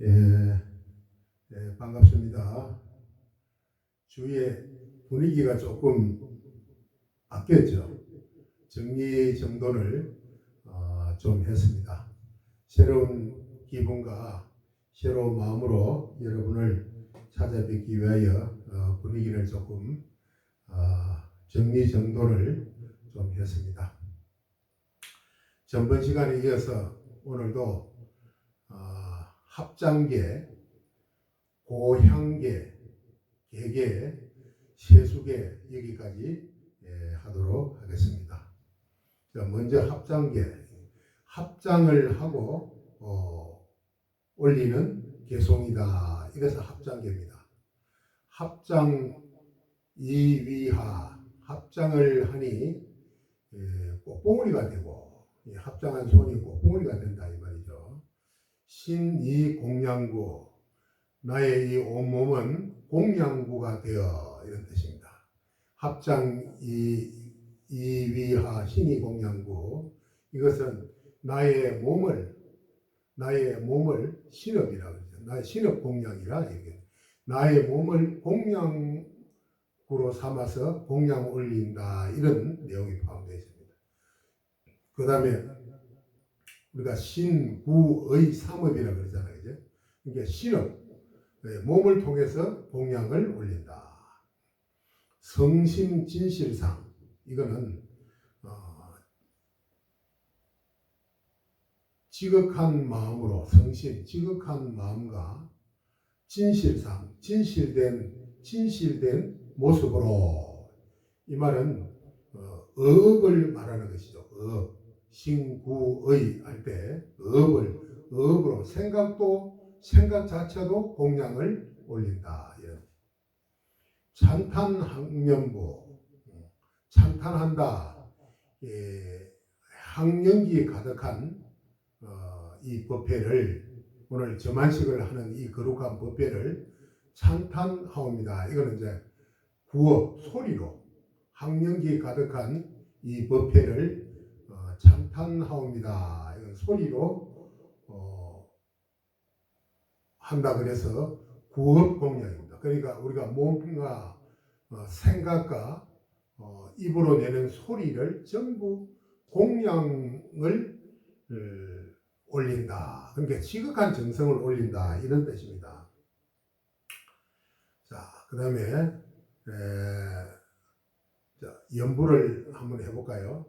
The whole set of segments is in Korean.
예, 예, 반갑습니다. 주위에 분위기가 조금 바뀌었죠. 정리 정돈을 어, 좀 했습니다. 새로운 기분과 새로운 마음으로 여러분을 찾아뵙기 위하여 어, 분위기를 조금 어, 정리 정돈을 좀 했습니다. 전번 시간에 이어서 오늘도 어, 합장계, 고향계, 계계, 세수계 여기까지 예, 하도록 하겠습니다. 자, 먼저 합장계, 합장을 하고 어, 올리는 개송이다. 이래서 합장계입니다. 합장 이위하 합장을 하니 예, 꽃봉오리가 되고 이 합장한 손이 꽃봉오리가 된다. 신이 공양구 나의 이 온몸은 공양구가 되어 이런 뜻입니다. 합장 이 이위하 신이 공양구 이것은 나의 몸을 나의 몸을 신업이라 그러죠. 나의 신업 공양이라 이게 나의 몸을 공양구로 삼아서 공양 올린다 이런 내용이 포함되어 있습니다. 그 다음에 우리가 신구의 삼업이라 그러잖아요, 그죠? 이게 신업 네, 몸을 통해서 공양을 올린다. 성심 진실상 이거는 어, 지극한 마음으로 성심 지극한 마음과 진실상 진실된 진실된 모습으로 이 말은 어, 의업을 말하는 것이죠. 의업 신구의 할때 의업을 의업으로 생각도 생각 자체도 공양을 올린다. 이런. 찬탄 학년부 찬탄한다. 예, 학년기에 가득한 어, 이 법회를 오늘 저만식을 하는 이 거룩한 법회를 찬탄하옵니다. 이거는 이제 구어 소리로 학년기에 가득한 이 법회를 어, 찬탄하옵니다. 이건 소리로 어, 한다 그래서 구업 공양입니다. 그러니까 우리가 몸과 어, 생각과 어, 입으로 내는 소리를 전부 공양을 어, 올린다. 그러니까 지극한 정성을 올린다. 이런 뜻입니다. 자, 그 다음에 연부를 한번 해볼까요?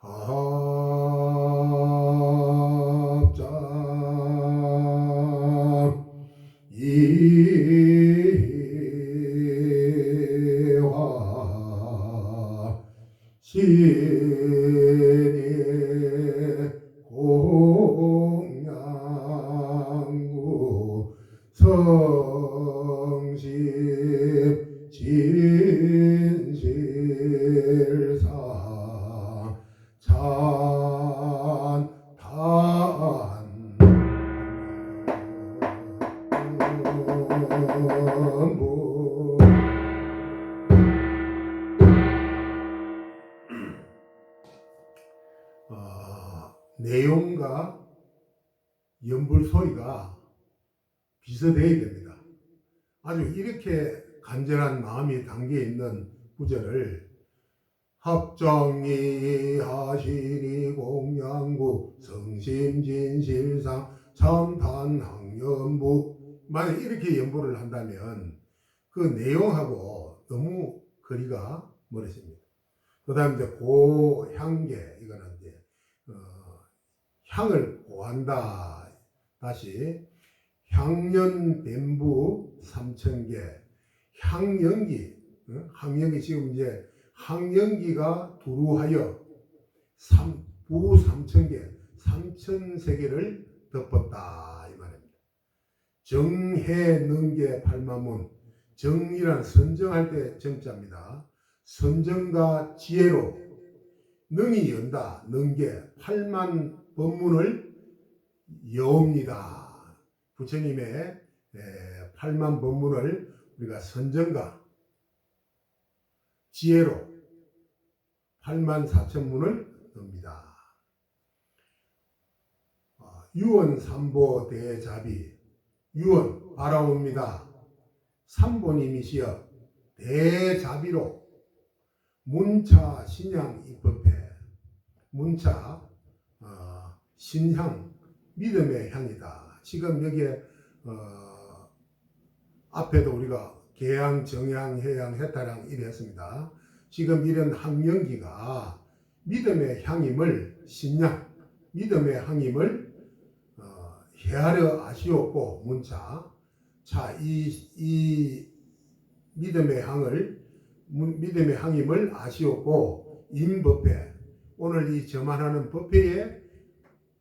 합 내용과 연불 소리가 비슷해야 됩니다. 아주 이렇게 간절한 마음이 담겨 있는 구절을 합정이 하시니 공양구 성심진실상 참탄학연부 만약 이렇게 연보를 한다면 그 내용하고 너무 거리가 멀어집니다. 그 다음에 이제 고향계 이거는 향을 고한다 다시 향연 뱀부 삼천개 향연기 어? 향연기 지금 이제 항연기가 두루하여 삼, 부 삼천개 삼천세계를 덮었다 이 말입니다. 정해 능계 팔마문 정이란 선정할 때 정자입니다. 선정과 지혜로 능이 연다 능계 팔만 법문을 여옵니다. 부처님의 에, 팔만 법문을 우리가 선정과 지혜로 8만 4천 문을 넣습니다. 유언 삼보 대자비 유언 바라옵니다. 삼보님이시여 대자비로 문차 신향 입법해 문차 어, 신향 믿음의 향이다. 지금 여기에 어, 앞에도 우리가 계양, 정양, 해양, 해탈양 이랬습니다. 지금 이런 학령기가 믿음의 향임을 신양, 믿음의 향임을 어, 헤아려 아시옵고 문자 자, 이, 이 믿음의 향을 문- 믿음의 향임을 아시옵고 임법회 오늘 이 저만하는 법회에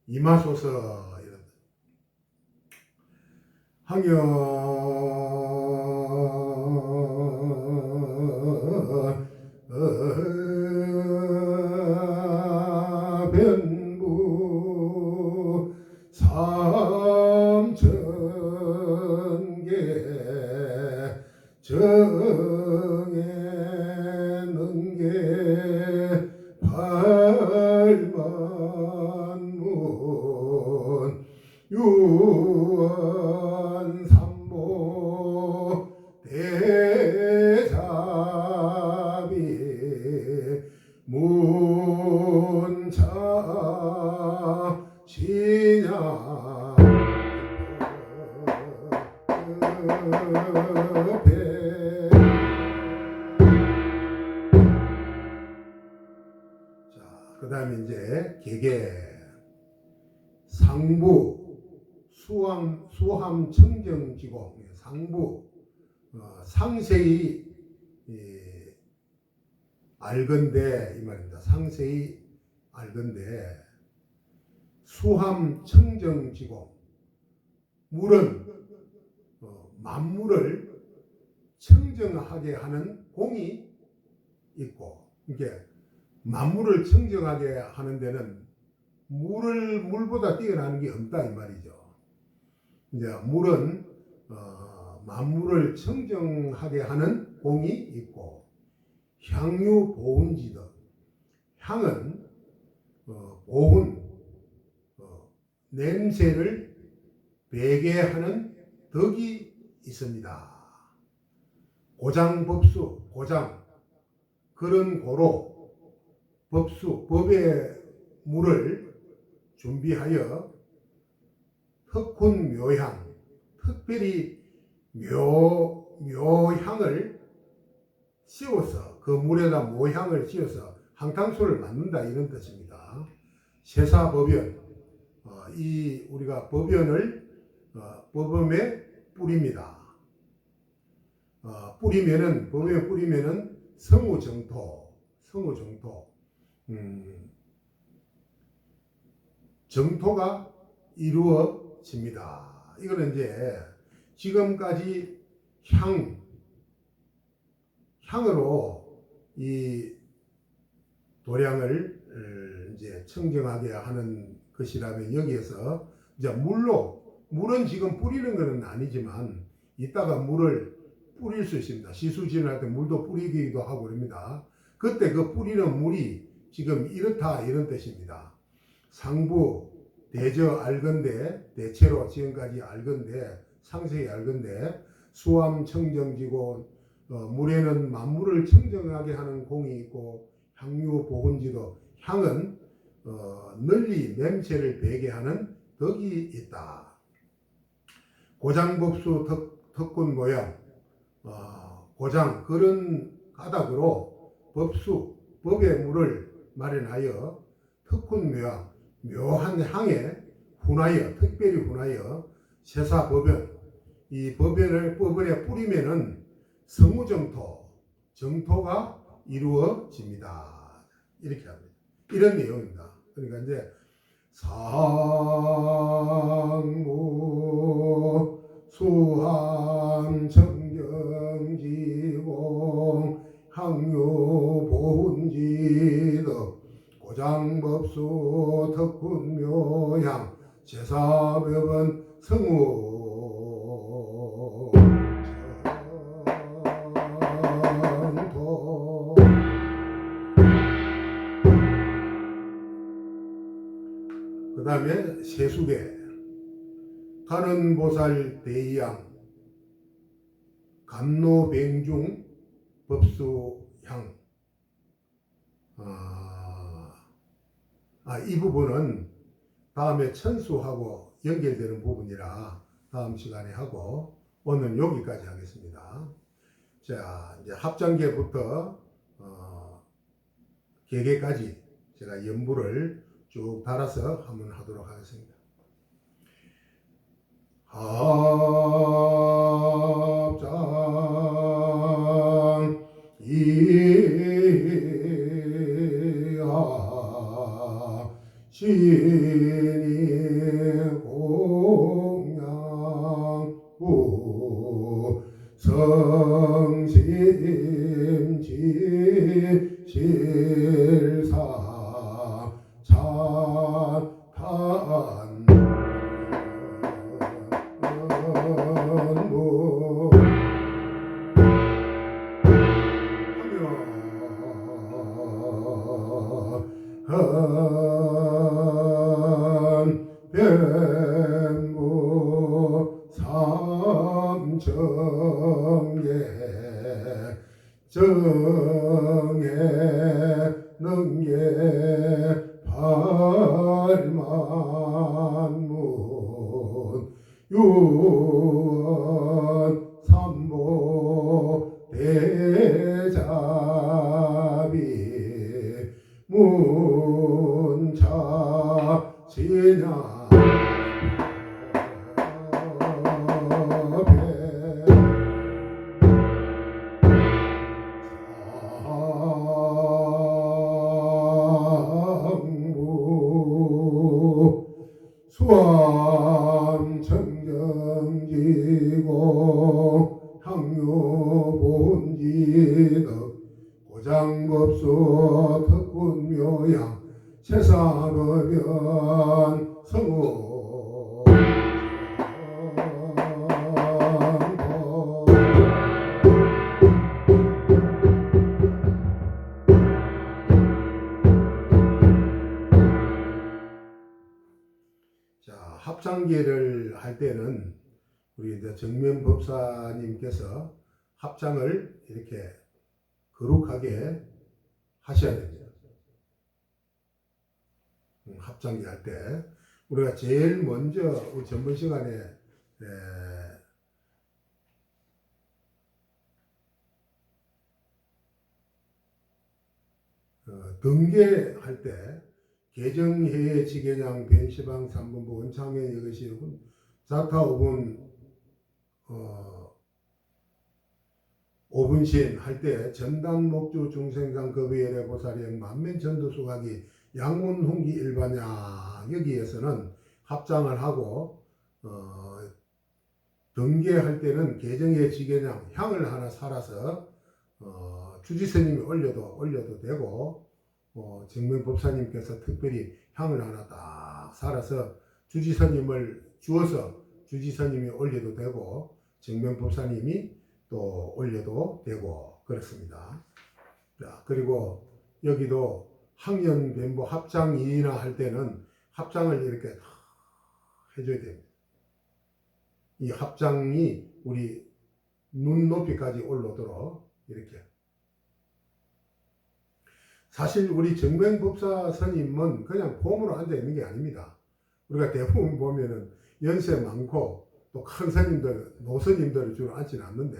임하소서 이런 항여 자, 그 다음에 이제 개개. 상부 수함 수함 청정지공. 상부. 어, 상세히 이, 알건대 이 말입니다. 상세히 알건대 수함 청정지공 물은 어, 만물을 청정하게 하는 공이 있고 이게 만물을 청정하게 하는 데는 물을 물보다 뛰어나는 게 없다 이 말이죠. 이제 물은 어, 만물을 청정하게 하는 공이 있고 향유 보훈지도 향은 어, 보훈 어, 냄새를 배게 하는 덕이 있습니다. 고장법수 고장 그런 고로 법수 법의 물을 준비하여 흑훈 묘향 특별히 묘 묘향을 씌워서 그 물에다 모향을 씌워서 항탕소를 만든다 이런 뜻입니다. 세사법연 어, 이 우리가 법연을 어, 법음에 뿌립니다. 어, 뿌리면은 법에 뿌리면은 성우정토 성우정토 음, 정토가 이루어집니다. 이거는 이제 지금까지 향 향으로 이 도량을 어, 이제 청정하게 하는 것이라면 여기에서 이제 물로 물은 지금 뿌리는 것은 아니지만 이따가 물을 뿌릴 수 있습니다. 시수진을 할때 물도 뿌리기도 하고 그럽니다. 그때 그 뿌리는 물이 지금 이렇다 이런 뜻입니다. 상부 대저 알건데 대체로 지금까지 알건데 상세히 알건데 수암 청정지고 어, 물에는 만물을 청정하게 하는 공이 있고 향유 보건지도 향은 어, 널리 냄새를 배게 하는 덕이 있다. 고장법수 덕, 덕군 모양 어, 고장 그런 까닭으로 법수 법의 물을 마련하여 특훈 묘양 묘한 향에 훈하여 특별히 훈하여 세사 법연 이 법연을 법원에 뿌리면은 성우정토 정토가 이루어집니다 이렇게 합니다 이런 내용입니다. 그러니까 이제 상무 수함 청정지공 항유 보훈지덕 고장법수 특훈 묘향 제사법은 성우 다음에 세수계, 가는 보살 대이양, 감노뱅중 법수향. 아, 아, 이 부분은 다음에 천수하고 연결되는 부분이라 다음 시간에 하고 오늘 여기까지 하겠습니다. 자, 이제 합장계부터 어, 개개까지 제가 연부를 쭉 달아서 한번 하도록 하겠습니다. 합장 이하 신 유원 삼보 대자비 문차 진야 청 정지고 향유본지덕 고장급수 특군묘양 세상어변 성우 합장계를 할 때는 우리 정면 법사님께서 합장을 이렇게 거룩하게 하셔야 됩니다. 음, 합장계 할때 우리가 제일 먼저 전번 시간에 에, 어, 등계할 때 개정해 지계량 변시방 삼분부 원창현 이것이 훈- 사타 오분 어, 오분신 할 때 전당 목주 중생상 급의열의 보살이 만면 전도수각이 양문 훈기 일반야 여기에서는 합장을 하고 어, 등계할 때는 개정해 지계량 향을 하나 살아서 어, 주지스님이 올려도 올려도 되고 어, 정면 법사님께서 특별히 향을 하나 딱 살아서 주지사님을 주어서 주지사님이 올려도 되고 정면 법사님이 또 올려도 되고 그렇습니다. 자 그리고 여기도 학년 변보 합장이나 할 때는 합장을 이렇게 다 해줘야 됩니다. 이 합장이 우리 눈 높이까지 올라오도록 이렇게 사실 우리 정명법사 스님은 그냥 폼으로 앉아 있는 게 아닙니다. 우리가 대부분 보면은 연세 많고 또큰 스님들, 노스님들을 주로 앉지는 않는데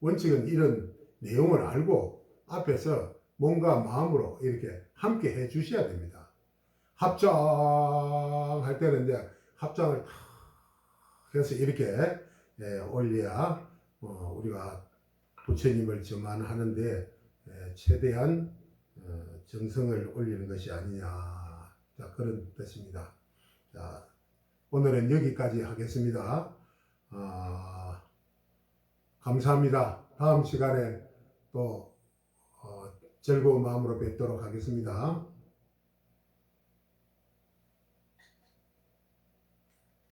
원칙은 이런 내용을 알고 앞에서 뭔가 마음으로 이렇게 함께 해 주셔야 됩니다. 합장할 때는 이제 합장을 탁 해서 이렇게 예, 올려야 어, 우리가 부처님을 점안하는데 예, 최대한 어, 정성을 올리는 것이 아니냐 자, 그런 뜻입니다. 자, 오늘은 여기까지 하겠습니다. 아, 감사합니다. 다음 시간에 또 어, 즐거운 마음으로 뵙도록 하겠습니다.